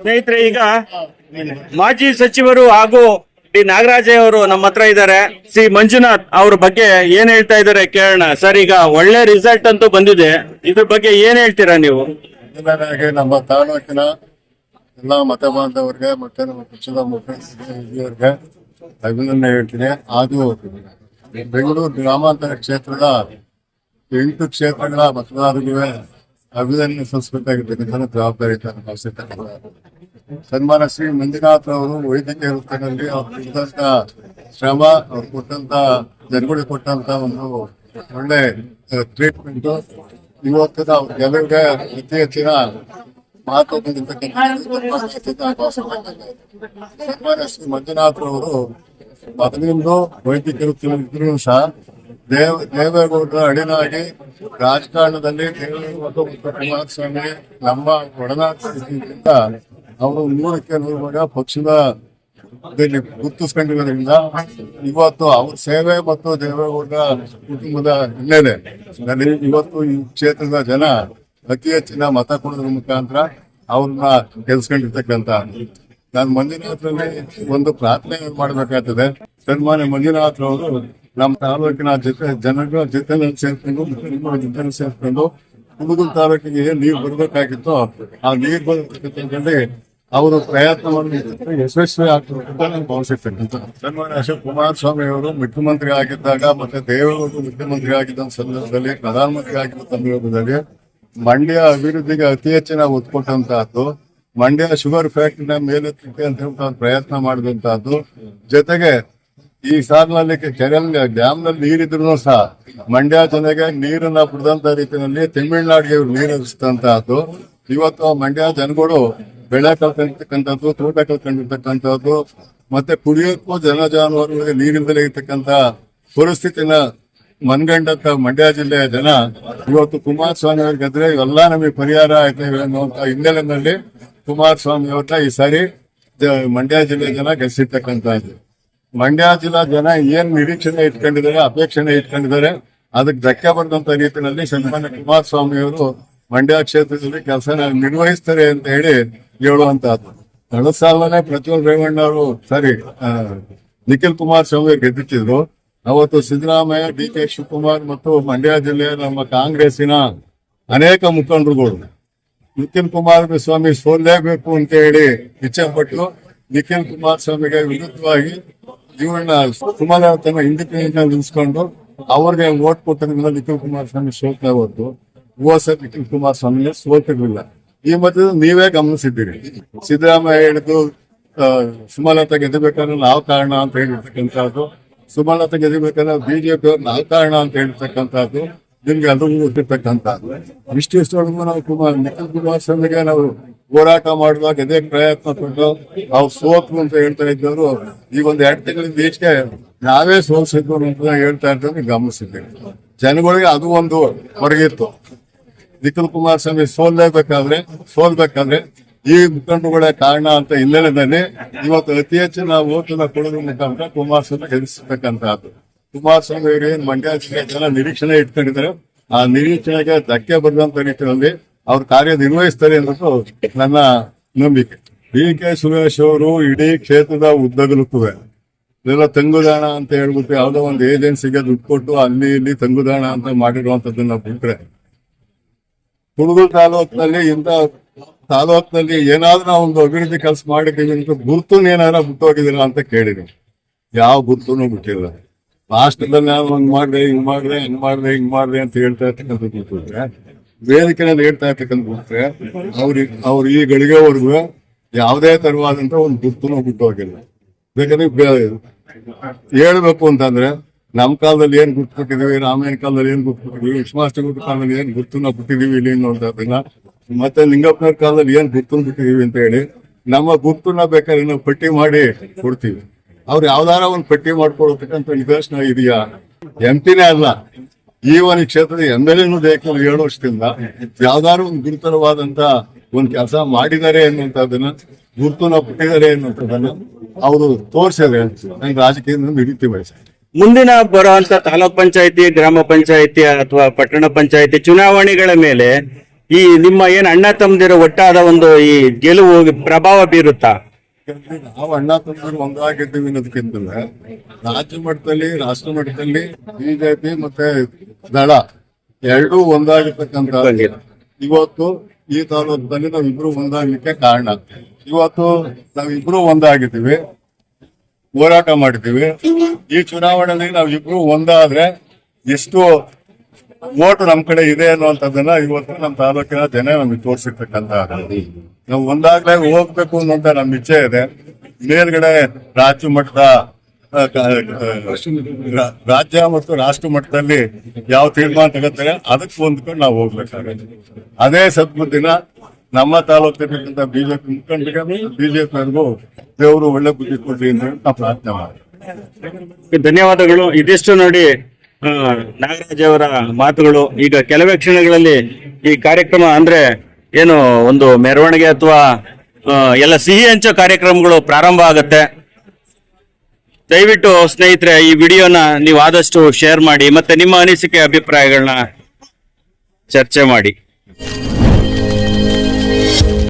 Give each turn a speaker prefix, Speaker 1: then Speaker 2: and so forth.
Speaker 1: ಸ್ನೇಹಿತರೆ, ಈಗ ಮಾಜಿ ಸಚಿವರು ಹಾಗೂ ಡಿ ನಾಗರಾಜ ಅವರು ನಮ್ಮ ಹತ್ರ ಇದ್ದಾರೆ. ಸಿ ಮಂಜುನಾಥ್ ಅವ್ರ ಬಗ್ಗೆ ಏನ್ ಹೇಳ್ತಾ ಇದಾರೆ ಕೇಳೋಣ. ಸರ್, ಈಗ ಒಳ್ಳೆ ರಿಸಲ್ಟ್ ಅಂತೂ ಬಂದಿದೆ. ಇದ್ರ ಬಗ್ಗೆ ಏನ್ ಹೇಳ್ತೀರಾ ನೀವು?
Speaker 2: ನಮ್ಮ ತಾಲೂಕಿನ ಎಲ್ಲ ಮತ ಬಾಂಧವರಿಗೆ ಮತ್ತೆ ನಮ್ಮ ಪಕ್ಷದ ಹಿರಿಯರಿಗೆ ಅಭಿನಂದನೆ ಹೇಳ್ತೀನಿ. ಅದು ಬೆಂಗಳೂರು ಗ್ರಾಮಾಂತರ ಕ್ಷೇತ್ರದ ಎಂಟು ಕ್ಷೇತ್ರಗಳ ಮತದಾರರಿಗೆ ಅಭಿನಂದನೆ ಸಲ್ಲಿಸಬೇಕಾಗಿರ್ತಕ್ಕಂಥ ಜವಾಬ್ದಾರಿ ತನ್ನ ಭಾವಿಸಿರ್ತಕ್ಕಂಥ ಸನ್ಮಾನ ಶ್ರೀ ಮಂಜುನಾಥ್ ಅವರು ವೈದ್ಯಕೀಯ ವೃತ್ತಿನಲ್ಲಿ ಅವ್ರ ಕೊಟ್ಟಂತ ಶ್ರಮ, ಅವ್ರು ಕೊಟ್ಟಂತ ಜನಗಳಿಗೆ ಕೊಟ್ಟಂತ ಒಂದು ಒಳ್ಳೆ ಟ್ರೀಟ್ಮೆಂಟ್ ಇವತ್ತಿನ ಗೆಲುವಿಗೆ ಅತಿ ಹೆಚ್ಚಿನ ಮಹತ್ವ ಸನ್ಮಾನ ಶ್ರೀ ಮಂಜುನಾಥ್ ಅವರು ಮೊದಲಿಂದ ವೈದ್ಯಕೀಯ ವೃತ್ತಿಯಲ್ಲಿದ್ರು ಸಹ ದೇವ, ದೇವೇಗೌಡರ ಅಡಿನಾಗಿ ರಾಜಕಾರಣದಲ್ಲಿ ಕುಮಾರಸ್ವಾಮಿ ನಮ್ಮ ಒಡನಾಟ, ಅವರು ನೂರಕ್ಕೆ ನೂರು ಪಕ್ಷದ ಗುರುತಿಸ್ಕೊಂಡಿರೋದ್ರಿಂದ ಇವತ್ತು ಅವ್ರ ಸೇವೆ ಮತ್ತು ದೇವೇಗೌಡರ ಕುಟುಂಬದ ಹಿನ್ನೆಲೆ. ಇವತ್ತು ಈ ಕ್ಷೇತ್ರದ ಜನ ಅತಿ ಹೆಚ್ಚಿನ ಮತ ಕೊಡೋದ್ರ ಮುಖಾಂತರ ಅವ್ರನ್ನ ಗೆಲ್ಸ್ಕೊಂಡಿರ್ತಕ್ಕಂತ ನಾನು ಮಂಜುನಾಥ್ರಲ್ಲಿ ಒಂದು ಪ್ರಾರ್ಥನೆ ಮಾಡ್ಬೇಕಾಗ್ತದೆ. ಸನ್ಮಾನ್ಯ ಮಂಜುನಾಥ್ ಅವರು ನಮ್ಮ ತಾಲೂಕಿನ ಜೊತೆ ಜನಗಳ ಜೊತೆ ಸೇರ್ಕೊಂಡು ಮುಖ್ಯಮಂತ್ರಿಗಳ ಜೊತೆ ಸೇರ್ಕೊಂಡು ಕುಮಗಲ್ ತಾಲೂಕಿಗೆ ಏನ್ ನೀರು ಬರ್ಬೇಕಾಗಿತ್ತು ಆ ನೀರು ಬರ್ತಕ್ಕಂಥದ್ದಲ್ಲಿ ಅವರು ಪ್ರಯತ್ನವನ್ನು ಯಶಸ್ವಿ ಆಗ್ತಾರೆ ಅಂತ ನಾನು ಭಾವಿಸಿರ್ತಕ್ಕಂಥ ಸನ್ಮಾನ್ಯ ಅಶೋಕ್ ಕುಮಾರಸ್ವಾಮಿ ಅವರು ಮುಖ್ಯಮಂತ್ರಿ ಆಗಿದ್ದಾಗ ಮತ್ತೆ ದೇವೇಗೌಡರು ಮುಖ್ಯಮಂತ್ರಿ ಆಗಿದ್ದ ಸಂದರ್ಭದಲ್ಲಿ, ಪ್ರಧಾನಮಂತ್ರಿ ಆಗಿದ್ದ ಸಂದರ್ಭದಲ್ಲಿ ಮಂಡ್ಯ ಅಭಿವೃದ್ಧಿಗೆ ಅತಿ ಹೆಚ್ಚಿನ ಒತ್ತು ಕೊಟ್ಟಂತಹದ್ದು ಮಂಡ್ಯ ಶುಗರ್ ಫ್ಯಾಕ್ಟರಿನ ಮೇಲೆತ್ತಕ್ಕೆ ಅಂತ ಹೇಳ್ಬಿಟ್ಟು ಪ್ರಯತ್ನ ಮಾಡಿದಂತಹದ್ದು ಜೊತೆಗೆ ಈ ಸಾಲಿನಲ್ಲಿ ಡ್ಯಾಮ್ನಲ್ಲಿ ನೀರಿದ್ರು ಸಹ ಮಂಡ್ಯ ಜನಗೆ ನೀರನ್ನ ಬಿಡದಂತ ರೀತಿಯಲ್ಲಿ ತಮಿಳುನಾಡಿಗೆ ನೀರು ಹರಿಸಿದಂತಹದ್ದು. ಇವತ್ತು ಮಂಡ್ಯ ಜನಗಳು ಬೆಳೆ ಕಲ್ತಿರ್ತಕ್ಕಂಥದ್ದು ತೋಟ ಕಳ್ಕೊಂಡಿರ್ತಕ್ಕಂಥದ್ದು ಮತ್ತೆ ಕುಡಿಯೋಕ್ಕೂ ಜನ ಜಾನುವಾರುಗಳಿಗೆ ನೀರಿಂದಲೇ ಇರ್ತಕ್ಕಂಥ ಪರಿಸ್ಥಿತಿನ ಮನ್ಗಂಡಂತ ಮಂಡ್ಯ ಜಿಲ್ಲೆಯ ಜನ ಇವತ್ತು ಕುಮಾರಸ್ವಾಮಿ ಅವ್ರಿಗೆ ಗೆದ್ರೆ ಇವೆಲ್ಲ ನಮಗೆ ಪರಿಹಾರ ಆಯ್ತು ಅನ್ನುವಂತ ಹಿನ್ನೆಲೆಯಲ್ಲಿ ಕುಮಾರಸ್ವಾಮಿ ಅವ್ರನ್ನ ಈ ಸಾರಿ ಮಂಡ್ಯ ಜಿಲ್ಲೆಯ ಜನ ಗೆಲ್ಸಿರ್ತಕ್ಕಂಥದ್ದು ಮಂಡ್ಯ ಜಿಲ್ಲಾ ಜನ ಏನ್ ನಿರೀಕ್ಷಣೆ ಇಟ್ಕೊಂಡಿದ್ದಾರೆ ಅಪೇಕ್ಷಣೆ ಇಟ್ಕೊಂಡಿದ್ದಾರೆ ಅದಕ್ಕೆ ಧಕ್ಕೆ ಬಂದಂತ ರೀತಿಯಲ್ಲಿ ಸನ್ಮಾನ್ಯ ಕುಮಾರಸ್ವಾಮಿ ಅವರು ಮಂಡ್ಯ ಕ್ಷೇತ್ರದಲ್ಲಿ ಕೆಲಸ ನಿರ್ವಹಿಸ್ತಾರೆ ಅಂತ ಹೇಳಿ ಹೇಳುವಂತಹದ್ದು. ಕಳೆದ ಸಾಲನೇ ಪ್ರಜ್ವಲ್ ರೇವಣ್ಣ ಅವರು ಸಾರಿ ನಿಖಿಲ್ ಕುಮಾರಸ್ವಾಮಿ ಸ್ವಾಮಿ ಗೆದ್ದಿಟ್ಟಿದ್ರು. ಅವತ್ತು ಸಿದ್ದರಾಮಯ್ಯ, ಡಿ ಕೆ ಶಿವಕುಮಾರ್ ಮತ್ತು ಮಂಡ್ಯ ಜಿಲ್ಲೆಯ ನಮ್ಮ ಕಾಂಗ್ರೆಸ್ಸಿನ ಅನೇಕ ಮುಖಂಡರುಗಳು. ನಿಖಿಲ್ ಕುಮಾರಸ್ವಾಮಿ ಸೋಲ್ಲೇಬೇಕು ಅಂತ ಹೇಳಿ ಇಚ್ಛೆ ಪಟ್ಟು ನಿಖಿಲ್ ಕುಮಾರಸ್ವಾಮಿಗೆ ವಿರುದ್ಧವಾಗಿ ಇವನ್ನ ತನ್ನ ಇಂಡಿಪೆಂಡೆಂಟ್ ಆಗಿ ನಿಲ್ಸ್ಕೊಂಡು ಅವ್ರಿಗೆ ವೋಟ್ ಕೊಟ್ಟಿದ್ರಿಂದ ನಿಖಿಲ್ ಕುಮಾರಸ್ವಾಮಿ ಸೋತ್ನ ಓ ಸರ್ ನಿಖಿಲ್ ಕುಮಾರಸ್ವಾಮಿ ಸೋತಿರ್ಲಿಲ್ಲ. ಈ ಮಧ್ಯೆ ನೀವೇ ಗಮನಿಸಿದ್ದೀರಿ. ಸಿದ್ದರಾಮಯ್ಯ ಹೇಳಿದ್ದು ಸುಮಲತಾ ಗೆದ್ದಬೇಕಾದ್ರೆ ನಾವು ಕಾರಣ ಅಂತ ಹೇಳಿರ್ತಕ್ಕಂಥದ್ದು. ಸುಮಲತಾ ಗೆದ್ದಬೇಕಾದ್ರೆ ಬಿಜೆಪಿ ಅವ್ರು ನಾವು ಕಾರಣ ಅಂತ ಹೇಳಿರ್ತಕ್ಕಂಥದ್ದು. ನಿಮ್ಗೆ ಅದು ಗೊತ್ತಿರ್ತಕ್ಕಂಥದ್ದು ಇಷ್ಟಿಷ್ಟೊಳಗೂ ನಾವು ಕುಮಾರ್ ನಿಖಿಲ್ ಕುಮಾರಸ್ವಾಮಿಗೆ ನಾವು ಹೋರಾಟ ಮಾಡುವಾಗ ಅದೇ ಪ್ರಯತ್ನ ಪಟ್ಟು ನಾವು ಸೋತು ಅಂತ ಹೇಳ್ತಾ ಇದ್ದವರು ಈ ಒಂದು ಎರಡು ತಿಂಗಳಿಂದ ಈಚೆಗೆ ನಾವೇ ಸೋಲ್ಸಿದ್ರು ಅಂತ ಹೇಳ್ತಾ ಇದ್ದವ್ರು ಗಮನಿಸಿದ್ದೀವಿ ಜನಗಳಿಗೆ ಅದು ಒಂದು ಹೊರಗಿತ್ತು ನಿಖಿಲ್ ಕುಮಾರಸ್ವಾಮಿ ಸೋಲ್ಲೇಬೇಕಾದ್ರೆ ಸೋಲ್ಬೇಕಂದ್ರೆ ಈ ಮುಖಂಡಗಳೇ ಕಾರಣ ಅಂತ ಹಿನ್ನೆಲೆಯಲ್ಲಿ ಇವತ್ತು ಅತಿ ಹೆಚ್ಚು ನಾವು ಓಟನ್ನ ಕೊಡೋದ್ರ ಮುಖಾಂತರ ಕುಮಾರಸ್ವಾಮಿ ಗೆಲ್ಲಿಸತಕ್ಕಂತಹದ್ದು ಕುಮಾರಸ್ವಾಮಿ ಮಂಡ್ಯ ಜಿಲ್ಲೆ ಜನ ನಿರೀಕ್ಷಣೆ ಇಟ್ಕೊಂಡಿದ್ದಾರೆ. ಆ ನಿರೀಕ್ಷಣೆಗೆ ಧಕ್ಕೆ ಬರುವಂತ ನಿಟ್ಟಿನಲ್ಲಿ ಅವ್ರು ಕಾರ್ಯ ನಿರ್ವಹಿಸ್ತಾರೆ ಅನ್ನೋದು ನನ್ನ ನಂಬಿಕೆ. ಡಿ ಕೆ ಸುರೇಶ್ ಅವರು ಇಡೀ ಕ್ಷೇತ್ರದ ಉದ್ದಗಲುತ್ತುವೆ ಇದೆಲ್ಲ ತಂಗುದಾಣ ಅಂತ ಹೇಳ್ಬಿಟ್ಟು ಯಾವ್ದೋ ಒಂದು ಏಜೆನ್ಸಿಗೆ ದುಡ್ಡು ಕೊಟ್ಟು ಅಲ್ಲಿ ಇಲ್ಲಿ ತಂಗುದಾಣ ಅಂತ ಮಾಡಿರುವಂತದ್ದನ್ನ ಬಿಟ್ರೆ ಕುಡುಗು ತಾಲೂಕಿನಲ್ಲಿ ಇಂತ ತಾಲೂಕಿನಲ್ಲಿ ಏನಾದ್ರೂ ಒಂದು ಅಭಿವೃದ್ಧಿ ಕೆಲಸ ಮಾಡಿದ್ದೀವಿ ಅಂತ ಗುರುತು ಏನಾರ ಬಿಟ್ಟೋಗಿದ್ದೀರಾ ಅಂತ ಕೇಳಿದ್ರು ಯಾವ ಗುರುತುನು ಬಿಟ್ಟಿಲ್ಲ ಲಾಸ್ಟ್ ನಾನು ಹಂಗ್ ಮಾಡಿದೆ, ಹಿಂಗ್ ಮಾಡಿದೆ ಹಿಂಗ್ ಮಾಡಿದೆ ಹಿಂಗ್ ಮಾಡಿದೆ ಅಂತ ಹೇಳ್ತಾ ಇರ್ತಕ್ಕಂಥ ಕೂತ್ರೆ ವೇದಿಕೆನಲ್ಲಿ ಹೇಳ್ತಾ ಇರ್ತಕ್ಕಂಥ ಕೂತ್ರೆ ಅವ್ರಿಗೆ ಅವ್ರು ಈ ಗಳಿಗೆವರೆಗೂ ಯಾವುದೇ ತರವಾದಂತ ಒಂದು ಗುರುತುನು ಬಿಟ್ಟೋಗಿಲ್ಲ ಬೇಕಾದ್ರೆ ಹೇಳ್ಬೇಕು ಅಂತಂದ್ರೆ, ನಮ್ ಕಾಲದಲ್ಲಿ ಏನ್ ಗುರ್ತು ಕೊಟ್ಟಿದೀವಿ ರಾಮಾಯಣ ಕಾಲದಲ್ಲಿ ಏನ್ ಗುರ್ತು ಕೊಟ್ಟಿದೀವಿ ಲಕ್ಷ್ಮಾಷ್ಟಮಿ ಕಾಲದಲ್ಲಿ ಏನ್ ಗುರ್ತನ್ನ ಬಿಟ್ಟಿದೀವಿ ಇಲ್ಲಿ ಅನ್ನೋದನ್ನ ಮತ್ತೆ ಲಿಂಗಪ್ಪನವ್ರ ಕಾಲದಲ್ಲಿ ಏನ್ ಗುರ್ತು ಬಿಟ್ಟಿದೀವಿ ಅಂತ ಹೇಳಿ, ನಮ್ಮ ಗುರ್ತನ್ನ ಬೇಕಾದ್ರೆ ಪಟ್ಟಿ ಮಾಡಿ ಕೊಡ್ತೀವಿ. ಅವ್ರು ಯಾವ್ದಾರ ಒಂದು ಪಟ್ಟಿ ಮಾಡ್ಕೊಳ್ತಕ್ಕಂಥ ನಿದರ್ಶನ ಇದೆಯಾ? ಎಂಪಿನೇ ಅಲ್ಲ. ಈ ಒಂದು ಕ್ಷೇತ್ರದ ಎಂ ಎಲ್ ಎನು ಬೇಕು ಏಳು ವರ್ಷದಿಂದ ಯಾವ್ದಾದ್ರು ಒಂದು ಗುರುತರವಾದಂತ ಒಂದ್ ಕೆಲಸ ಮಾಡಿದ್ದಾರೆ ಅನ್ನುವಂಥದ್ದನ್ನ ಗುರುತನ ಪಟ್ಟಿದ್ದಾರೆ ಅನ್ನುವಂಥದ್ದನ್ನ ಅವರು ತೋರಿಸಿದ್ರೆ ನಂಗೆ ರಾಜಕೀಯದಿಂದ ಹಿಡಿತೀವಿ
Speaker 1: ಮುಂದಿನ ಬರುವಂತ ತಾಲೂಕ್ ಪಂಚಾಯತಿ, ಗ್ರಾಮ ಪಂಚಾಯತಿ ಅಥವಾ ಪಟ್ಟಣ ಪಂಚಾಯತಿ ಚುನಾವಣೆಗಳ ಮೇಲೆ ಈ ನಿಮ್ಮ ಏನ್ ಅಣ್ಣ ತಮ್ಮದಿರೋ ಒಟ್ಟಾದ ಒಂದು ಈ ಗೆಲುವು ಪ್ರಭಾವ ಬೀರುತ್ತಾ?
Speaker 2: ನಾವು ಅಣ್ಣ ತಮ್ಮರು ಒಂದಾಗಿದ್ದೀವಿ ಅನ್ನೋದಕ್ಕಿಂತ ರಾಜ್ಯ ಮಟ್ಟದಲ್ಲಿ, ರಾಷ್ಟ್ರ ಮಟ್ಟದಲ್ಲಿ ಬಿಜೆಪಿ ಮತ್ತೆ ದಳ ಎರಡೂ ಒಂದಾಗಿರ್ತಕ್ಕಂಥ ಇವತ್ತು ಈ ತಾಲೂಕಲ್ಲಿ ನಾವಿಬ್ರು ಒಂದಾಗ್ಲಿಕ್ಕೆ ಕಾರಣ. ಇವತ್ತು ನಾವಿಬ್ರು ಒಂದಾಗಿದ್ದೀವಿ, ಹೋರಾಟ ಮಾಡಿದ್ದೀವಿ ಈ ಚುನಾವಣೆಯಲ್ಲಿ ನಾವಿಬ್ರು ಒಂದಾದ್ರೆ ಎಷ್ಟು ಓಟು ನಮ್ ಕಡೆ ಇದೆ ಅನ್ನುವಂಥದ್ದನ್ನ ಇವತ್ತು ನಮ್ಮ ತಾಲೂಕಿನ ಜನ ನಮಗೆ ತೋರಿಸಿರ್ತಕ್ಕಂತ ನಾವು ಒಂದಾಗ್ಲೇ ಹೋಗ್ಬೇಕು ಅನ್ನುವಂತ ನಮ್ ಇಚ್ಛೆ ಇದೆ. ಮೇಲ್ಗಡೆ ರಾಜ್ಯ ಮಟ್ಟದ ರಾಜ್ಯ ಮತ್ತು ರಾಷ್ಟ್ರ ಮಟ್ಟದಲ್ಲಿ ಯಾವ ತೀರ್ಮಾನ ತಗೋತಾರೆ, ಅದಕ್ಕೆ ಹೊಂದ್ಕೊಂಡು ನಾವು ಹೋಗ್ಬೇಕಾಗುತ್ತೆ. ಅದೇ ಸದ್ಬುದ್ದಿನ ನಮ್ಮ ತಾಲೂಕಿರ್ತಕ್ಕಂಥ ಬಿಜೆಪಿ ಮುಖಂಡರಿಗೆ, ಬಿಜೆಪಿಯವರಿಗೂ ದೇವರು ಒಳ್ಳೆ ಬುದ್ಧಿ ಕೊಡ್ಲಿ ಅಂತ ನಾವು ಪ್ರಾರ್ಥನೆ ಮಾಡ್ತೀವಿ.
Speaker 1: ಧನ್ಯವಾದಗಳು. ಇದಿಷ್ಟು ನೋಡಿ ನಾಗರಾಜ್ ಅವರ ಮಾತುಗಳು. ಈಗ ಕೆಲವೇ ಕ್ಷಣಗಳಲ್ಲಿ ಈ ಕಾರ್ಯಕ್ರಮ ಅಂದ್ರೆ ಏನು ಒಂದು ಮೆರವಣಿಗೆ ಅಥವಾ ಎಲ್ಲ ಸಿಹಿ ಹಂಚೋ ಕಾರ್ಯಕ್ರಮಗಳು ಪ್ರಾರಂಭ ಆಗುತ್ತೆ. ದಯವಿಟ್ಟು ಸ್ನೇಹಿತರೆ, ಈ ವಿಡಿಯೋನ ನೀವು ಆದಷ್ಟು ಶೇರ್ ಮಾಡಿ ಮತ್ತೆ ನಿಮ್ಮ ಅನಿಸಿಕೆ, ಅಭಿಪ್ರಾಯಗಳನ್ನ ಚರ್ಚೆ ಮಾಡಿ.